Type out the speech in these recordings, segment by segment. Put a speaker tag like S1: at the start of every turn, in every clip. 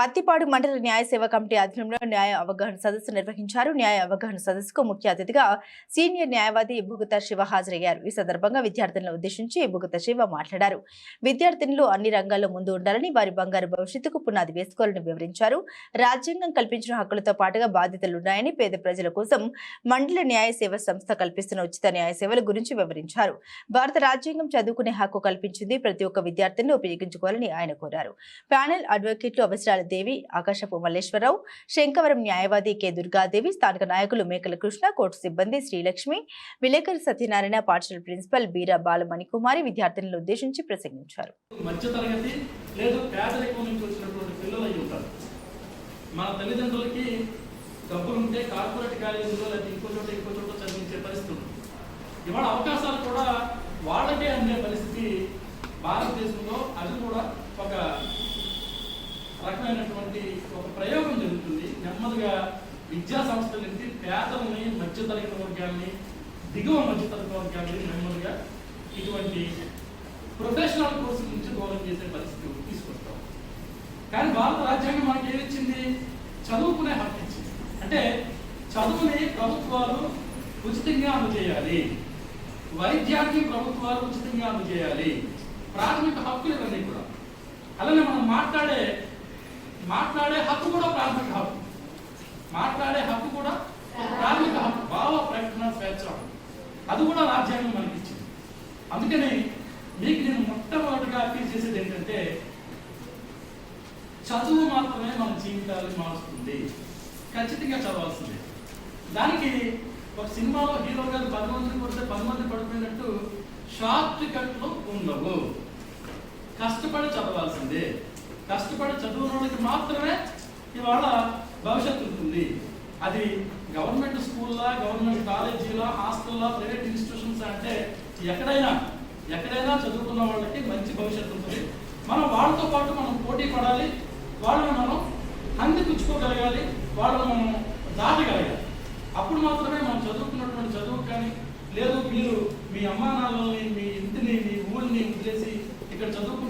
S1: పత్తిపాడు మండల న్యాయ సేవా కమిటీ ఆధ్వర్యంలో న్యాయ అవగాహన సదస్సు నిర్వహించారు. న్యాయ అవగాహన సదస్సుకు ముఖ్య అతిథిగా సీనియర్ న్యాయవాది భుగత శివ హాజరయ్యారు. ఈ సందర్భంగా విద్యార్థులను ఉద్దేశించి భుగత శివ మాట్లాడారు. విద్యార్థినులు అన్ని రంగాల్లో ముందు ఉండాలని వారి బంగారు భవిష్యత్తుకు పునాది వేసుకోవాలని వివరించారు. రాజ్యాంగం కల్పించిన హక్కులతో పాటుగా బాధ్యతలున్నాయని పేద ప్రజల కోసం మండల న్యాయ సేవ సంస్థ కల్పిస్తున్న ఉచిత న్యాయ సేవల గురించి వివరించారు. భారత రాజ్యాంగం చదువుకునే హక్కు కల్పించింది ప్రతి ఒక్క విద్యార్థిని ఉపయోగించుకోవాలని ఆయన కోరారు. ప్యానెల్ అడ్వకేట్లు అవసరాలు దేవి ఆకాశపు మల్లేశ్వరరావు శంకవరం న్యాయవాది కె. దుర్గాదేవి స్థానిక నాయకులు మేకల కృష్ణ కోర్టు సిబ్బంది శ్రీలక్ష్మి విలేకరి సత్యనారాయణ పాఠశాల ప్రిన్సిపల్ బీరా బాలమణికుమారి విద్యార్థినులను ఉద్దేశించి ప్రసంగించారు.
S2: మధ్యతరగతి మన తల్లిదండ్రులకి డబ్బులు ఉంటే కార్పొరేట్ కాలేజీలో లేకపోతే ఇంకో చోట ఇంకో చోట చదివించే పరిస్థితి ఉంది. ఇవాళ అవకాశాలు కూడా వాళ్ళకే అందే పరిస్థితి భారతదేశంలో. అది కూడా ఒక రకమైనటువంటి ఒక ప్రయోగం జరుగుతుంది. నెమ్మదిగా విద్యా సంస్థల నుంచి పేదలని మధ్యతరగతి వర్గాల్ని దిగువ మధ్యతరగతి వర్గాల్ని నెమ్మదిగా ఇటువంటి ప్రొఫెషనల్ కోర్సు నుంచి దూరం చేసే పరిస్థితి తీసుకొస్తాం. కానీ భారత రాజ్యాంగం మనకి ఏమిచ్చింది చదువుకునే హక్కు ఇచ్చింది. అంటే చదువుని ప్రభుత్వాలు ఉచితంగా అందజేయాలి. వైద్యాన్ని ప్రభుత్వాలు ఉచితంగా అందజేయాలి. ప్రాథమిక హక్కులు ఇవన్నీ కూడా. అలానే మనం మాట్లాడే మాట్లాడే హక్కు కూడా ప్రాథమిక హక్కు. మాట్లాడే హక్కు కూడా ప్రాథమిక హక్కు. భావ ప్రకటన స్వేచ్ఛ. అది కూడా రాజ్యాంగం మనకి ఇచ్చింది. అందుకని మీకు నేను మొట్టమొదటిగా అప్పీల్ చేసేది ఏంటంటే చదువు మాత్రమే మన జీవితాలను మారుస్తుంది. ఖచ్చితంగా చదవాల్సిందే. దానికి ఒక సినిమాలో హీరో గారు పది మంది కొడితే పది మంది పడిపోయినట్టు షార్ట్ కట్లు ఉండవు. కష్టపడి చదవాల్సిందే. కష్టపడి చదువునోడికి మాత్రమే ఇవాళ భవిష్యత్తు ఉంటుంది. అది గవర్నమెంట్ స్కూల్లా గవర్నమెంట్ కాలేజీలా హాస్టల్లా ప్రైవేట్ ఇన్స్టిట్యూషన్స్ అంటే ఎక్కడైనా ఎక్కడైనా చదువుకున్న వాళ్ళకి మంచి భవిష్యత్తు ఉంటుంది. మనం వాళ్ళతో పాటు మనం పోటీ పడాలి. వాళ్ళని మనం అందిపుచ్చుకోగలగాలి వాళ్ళని మనం దాటగలగాలి. అప్పుడు మాత్రమే మనం చదువుకున్నటువంటి చదువు కానీ లేదు మీరు మీ అమ్మా నాన్నల్ని మీ ఇంటిని మీ ఊరిని వదిలేసి ఇక్కడ చదువుకున్న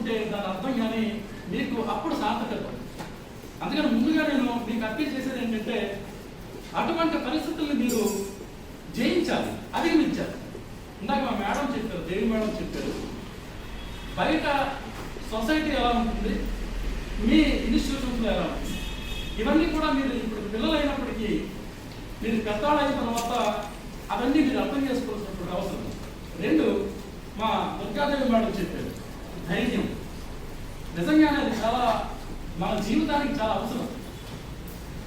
S2: మీకు అప్పుడు సార్థకత. అందుకని ముందుగా నేను మీకు అప్పీల్ చేసేది ఏంటంటే అటువంటి పరిస్థితుల్ని మీరు జయించాలి అధిగమించాలి. ఇందాక మా మేడం చెప్పారు దేవి మేడం చెప్పారు బయట సొసైటీ ఎలా ఉంటుంది? మీ ఇన్స్టిట్యూషన్స్లో ఎలా ఉంటుంది? ఇవన్నీ కూడా మీరు ఇప్పుడు పిల్లలు అయినప్పటికీ మీరు పెద్దవాళ్ళు అయిన తర్వాత అవన్నీ మీరు అర్థం చేసుకోవాల్సినటువంటి అవసరం రెండు మా దుర్గాదేవి మేడం చెప్పారు ధైర్యం. నిజంగానే అది చాలా మన జీవితానికి చాలా అవసరం.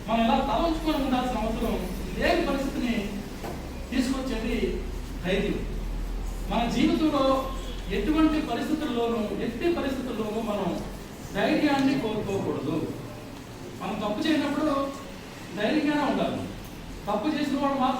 S2: మనం ఇలా తలంచుకొని ఉండాల్సిన అవసరం లేని పరిస్థితిని తీసుకొచ్చేది ధైర్యం. మన జీవితంలో ఎటువంటి పరిస్థితుల్లోనూ ఎట్టి పరిస్థితుల్లోనూ మనం ధైర్యాన్ని కోరుకోకూడదు మనం తప్పు చేయనప్పుడు ధైర్యంగానే ఉండాలి. తప్పు చేసిన వాడు మాత్రం